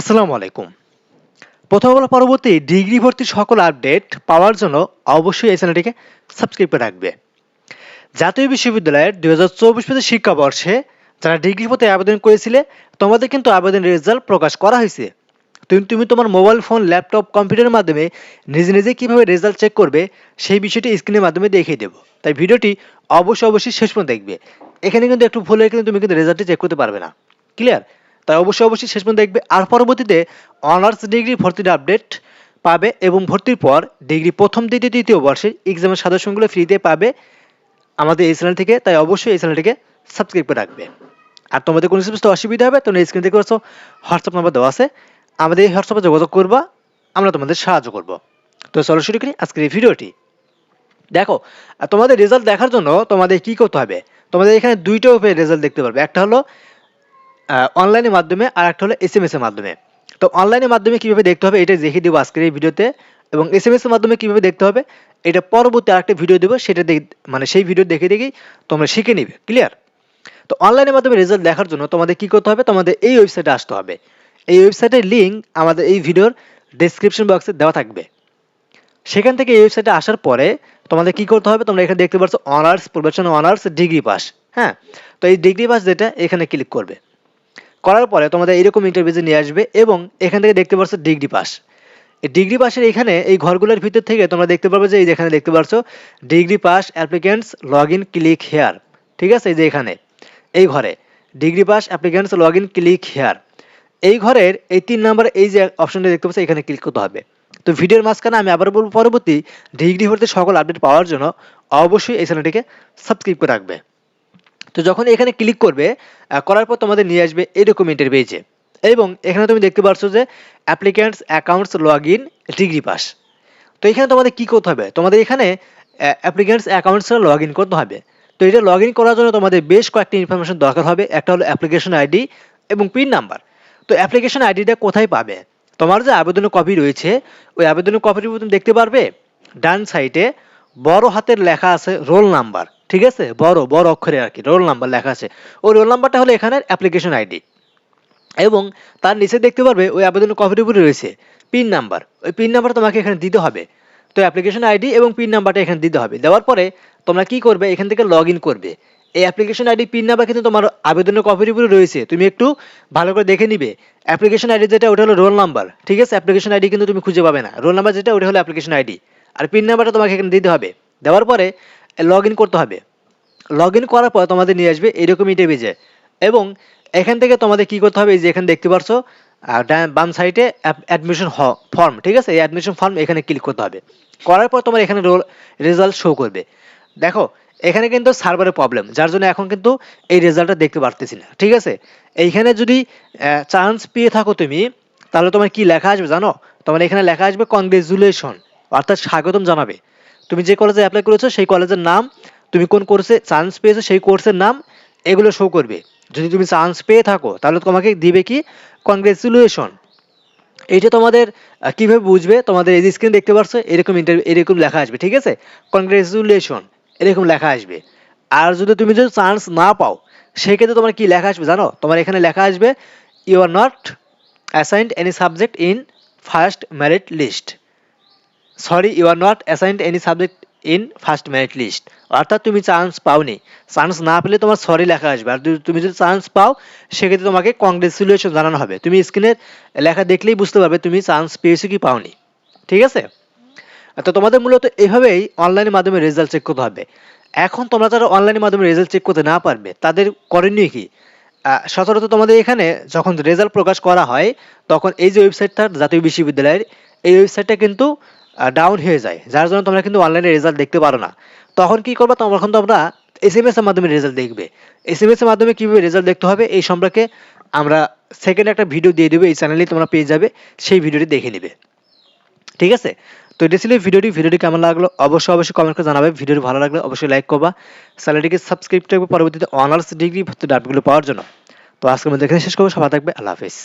আসসালামু আলাইকুম। প্রথম বলা পরবর্তী ডিগ্রি ভর্তির সকল আপডেট পাওয়ার জন্য অবশ্যই এই চ্যানেলটিকে সাবস্ক্রাইব করে রাখবে। জাতীয় বিশ্ববিদ্যালয়ের দুই হাজার চব্বিশ পঁচিশ শিক্ষাবর্ষে যারা ডিগ্রি পথে আবেদন করেছিলে, তোমাদের কিন্তু আবেদন রেজাল্ট প্রকাশ করা হয়েছে। তুমি তুমি তোমার মোবাইল ফোন, ল্যাপটপ, কম্পিউটারের মাধ্যমে নিজে নিজে কীভাবে রেজাল্ট চেক করবে, সেই বিষয়টি স্ক্রিনের মাধ্যমে দেখিয়ে দেবো। তাই ভিডিওটি অবশ্যই অবশ্যই শেষ পর্যন্ত দেখবে। এখানে কিন্তু একটু ভুল কিন্তু তুমি কিন্তু রেজাল্টটি চেক করতে পারবে না। ক্লিয়ার? তাই অবশ্যই অবশ্যই শেষ পর্যন্ত দেখবে। আর পরবর্তীতে অনার্স ডিগ্রি ভর্তির আপডেট পাবে এবং ভর্তির পর ডিগ্রি প্রথম, দ্বিতীয়, তৃতীয় বর্ষের এক্সামের সাজেশনগুলো ফ্রিতে পাবে আমাদের এই চ্যানেল থেকে। তাই অবশ্যই এই চ্যানেলটিকে সাবস্ক্রাইব করে রাখবে। আর তোমাদের কোনো সমস্ত অসুবিধা হবে তোমরা স্ক্রিন থেকে পাচ্ছ হোয়াটসঅ্যাপ নাম্বার দেওয়া আছে। আমাদের এই হোয়াটসঅ্যাপে যোগাযোগ করবা, আমরা তোমাদের সাহায্য করব। তো চলো শুরু করি আজকের এই ভিডিওটি দেখো তোমাদের রেজাল্ট দেখার জন্য তোমাদের কি করতে হবে? তোমাদের এখানে দুইটা উপায়ে রেজাল্ট দেখতে পারবে। একটা হলো অনলাইনের মাধ্যমে আর একটা হলো এস এম এর মাধ্যমে। তো অনলাইনের মাধ্যমে কীভাবে দেখতে হবে এটা দেখিয়ে দেবো আজকের এই ভিডিওতে এবং এস এম এর মাধ্যমে কীভাবে দেখতে হবে এটা পরবর্তী আরেকটা ভিডিও দেবো, সেটা দেখ মানে সেই ভিডিও দেখে দেখেই তোমরা শিখে নিবে ক্লিয়ার তো অনলাইনের মাধ্যমে রেজাল্ট দেখার জন্য তোমাদের কি করতে হবে? তোমাদের এই ওয়েবসাইটে আসতে হবে। এই ওয়েবসাইটের লিঙ্ক আমাদের এই ভিডিওর ডেসক্রিপশন বক্সে দেওয়া থাকবে। সেখান থেকে এই ওয়েবসাইটে আসার পরে তোমাদের কি করতে হবে? তোমরা এখানে দেখতে পাচ্ছ honours profession honours degree pass হ্যাঁ? তো এই ডিগ্রি পাস যেটা এখানে ক্লিক করবে। করার পরে তোমাদের এরকম ইন্টারভিউতে নিয়ে আসবে এবং এখান থেকে দেখতে পাচ্ছ ডিগ্রি পাস। ডিগ্রি পাসের এখানে এই ঘরগুলোর ভিতর থেকে তোমরা দেখতে পারবে যে এই যেখানে দেখতে পাচ্ছ degree pass applicants log in click here ঠিক আছে? এই যে এখানে, এই ঘরে, degree pass applicants log in click here এই ঘরের এই তিন নম্বর এই যে অপশনটা দেখতে পাচ্ছ, এখানে ক্লিক করতে হবে। তো ভিডিওর মাঝখানে আমি আবার বলব, পরবর্তী ডিগ্রি ভর্তি সকল আপডেট পাওয়ার জন্য অবশ্যই এই চ্যানেলটিকে সাবস্ক্রাইব করে রাখবে। তো যখন এখানে ক্লিক করবে করার পর তোমাদের নিয়ে আসবে এই ডকুমেন্টের পেজে এবং এখানে তুমি দেখতে পাচ্ছ যে applicants accounts log in degree pass তো এখানে তোমাদের কি করতে হবে? তোমাদের এখানে অ্যাপ্লিক্যান্টস অ্যাকাউন্টস লগ ইন করতে হবে। তো এটা লগ ইন করার জন্য তোমাদের বেশ কয়েকটি ইনফরমেশন দরকার হবে। একটা হলো অ্যাপ্লিকেশন আইডি এবং পিন নাম্বার তো অ্যাপ্লিকেশন আইডিটা কোথায় পাবে? তোমার যে আবেদনের কপি রয়েছে, ওই আবেদনের কপির তুমি দেখতে পারবে? ডান সাইডে বড় হাতের লেখা আছে রোল নাম্বার ঠিক আছে? বড় বড় অক্ষরে আর কি রোল নাম্বার লেখা আছে। ওই রোল নাম্বারটা হলো এখানের অ্যাপ্লিকেশন আইডি এবং তার নিচে দেখতে পারবে ওই আবেদনের কপির উপরে রয়েছে পিন নাম্বার ওই পিন নাম্বার তোমাকে এখানে দিতে হবে। তো অ্যাপ্লিকেশন আইডি এবং পিন নাম্বারটা এখানে দিতে হবে। দেওয়ার পরে তোমরা কি করবে? এখান থেকে লগ ইন করবে। এই অ্যাপ্লিকেশন আইডি পিন নাম্বার কিন্তু তোমার আবেদনের কপির উপরে রয়েছে। তুমি একটু ভালো করে দেখে নিবে। অ্যাপ্লিকেশন আইডি যেটা, ওটা হলো রোল নাম্বার ঠিক আছে? অ্যাপ্লিকেশন আইডি কিন্তু তুমি খুঁজে পাবে না। রোল নাম্বার যেটা, ওটা হলো অ্যাপ্লিকেশন আইডি আর পিন নাম্বারটা তোমাকে এখানে দিতে হবে। দেওয়ার পরে লগ করতে হবে। লগ করার পর তোমাদের নিয়ে আসবে এরকম পেজে এবং এখান থেকে তোমাদের কি করতে হবে, এই যে এখানে দেখতে পারছ বাম সাইডে অ্যাডমিশন ফর্ম ঠিক আছে? এই অ্যাডমিশন ফর্ম এখানে ক্লিক করতে হবে। করার পর তোমার এখানে রোল রেজাল্ট শো করবে। দেখো, এখানে কিন্তু সার্ভারের প্রবলেম যার জন্য এখন কিন্তু এই রেজাল্টটা দেখতে পারতেছি না, ঠিক আছে? এইখানে যদি চান্স পেয়ে থাকো তুমি, তাহলে তোমার কি লেখা আসবে জানো? তোমার এখানে লেখা আসবে কংগ্রেচুলেশন অর্থাৎ স্বাগতম জানাবে। তুমি যে কলেজে অ্যাপ্লাই করেছ, সেই কলেজের নাম, তুমি কোন কোর্সে চান্স পেয়েছ, সেই কোর্সের নাম, এগুলো শো করবে। যদি তুমি চান্স পেয়ে থাকো, তাহলে তোমাকে দিবে কি? কনগ্রেচুলেশন এইটা তোমাদের কীভাবে বুঝবে? তোমাদের এই স্ক্রিন দেখতে পাচ্ছ এরকম ইন্টারভিউ এরকম লেখা আসবে, ঠিক আছে? কনগ্রেচুলেশন এরকম লেখা আসবে। আর যদি তুমি যদি চান্স না পাও, সেক্ষেত্রে তোমার কি লেখা আসবে জানো? তোমার এখানে লেখা আসবে you are not assigned any subject in first merit list sorry you are not assigned any subject in first merit list অর্থাৎ তুমি চান্স পাওনি। চান্স না পেলে তোমার সরি লেখা আসবে। আর তুমি যদি চান্স পাও, সেক্ষেত্রে তোমাকে কংগ্রেচুলেশন জানানো হবে। তুমি স্ক্রিনের লেখা দেখলেই বুঝতে পারবে তুমি চান্স পেয়েছ কি পাওনি। ঠিক আছে? তো তোমাদের মূলত এভাবেই অনলাইনের মাধ্যমে রেজাল্ট চেক করতে হবে। এখন তোমরা যারা অনলাইনের মাধ্যমে রেজাল্ট চেক করতে না পারবে, তাদের করণীয় কি? সচরাচর তোমাদের এখানে যখন রেজাল্ট প্রকাশ করা হয়, তখন এই যে ওয়েবসাইটটা জাতীয় বিশ্ববিদ্যালয়ের, এই ওয়েবসাইটটা কিন্তু ডাউন হয়ে যায়। যার জন্য তোমরা কিন্তু অনলাইনে রেজাল্ট দেখতে পারো না। তখন কি করবা? তখন তোমরা এস এম এর মাধ্যমে রেজাল্ট দেখবে। এস এম এর মাধ্যমে কীভাবে রেজাল্ট দেখতে হবে? এই সম্পর্কে আমরা সেকেন্ড একটা ভিডিও দিয়ে দেবো। এই চ্যানেলেই তোমরা পেয়ে যাবে। সেই ভিডিওটি দেখে নিবে। ঠিক আছে? তো এটা ছিল ভিডিওটি ভিডিওটি কেমন লাগল? অবশ্যই অবশ্যই কমেন্ট করে জানাবে। ভিডিওটি ভালো লাগলে অবশ্যই লাইক করবা। চ্যানেলটিকে সাবস্ক্রাইব করবে পরবর্তীতে অনার্স ডিগ্রি ভর্তি ডাটগুলো পাওয়ার জন্য। তো আজকের মধ্যে এখানে শেষ করব। সবাই থাকবে। আল্লাহ হাফিজ।